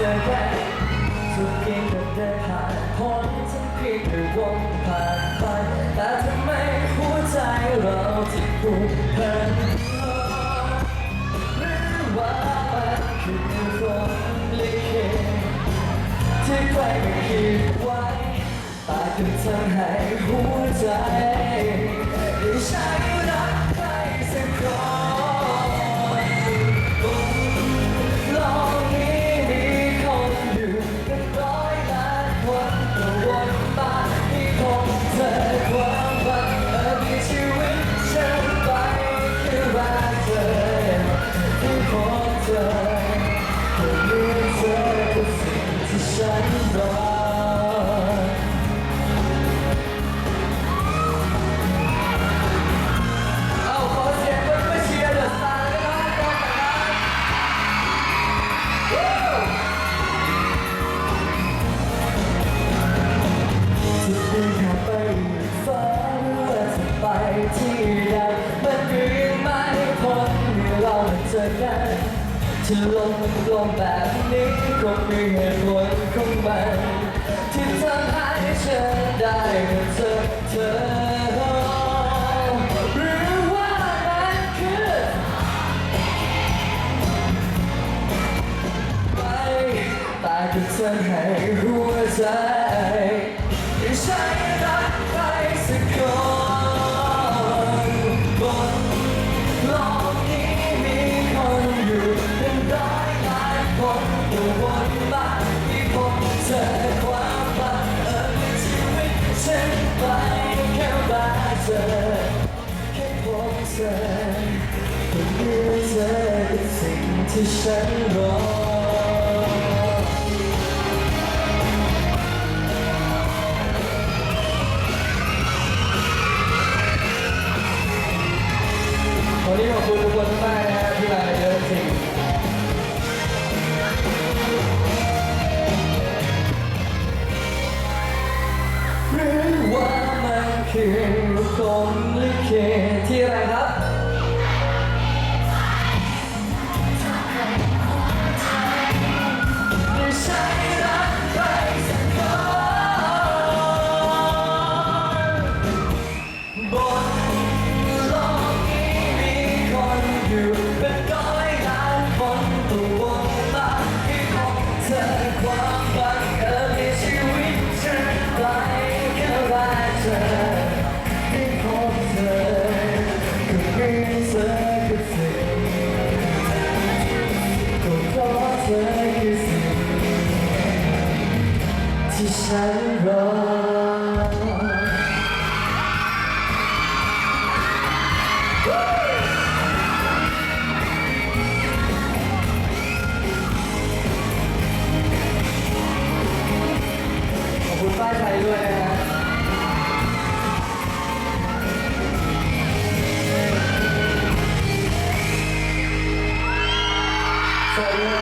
จอกันสุดเพียงแต่เดินผ่านพ้นฉันเพียงแต่วนผ่านไปแต่ทำไมหัวใจเราที่ผูกพันหรือว่ามันคือพรหมลิขิตที่ใครไม่คิดไว้ตายจนทำให้หัวใจ เรามาเจอกันที่ลมมันลมแบบนี้ก็มีเหตุผลของมันที่ทำให้ฉันได้มาเจอเธอหรือว่ามันคือไปตายก็เธอให้หัวใจ ธอคนเดียวเธอเป็นสิ่งที่ฉันรอวันนี้ขอบคุณทุกคนมากนะครับที่มาเยอะจริงหรือว่ามันคือ ที่ฉันรอขปไทยด้วยนะ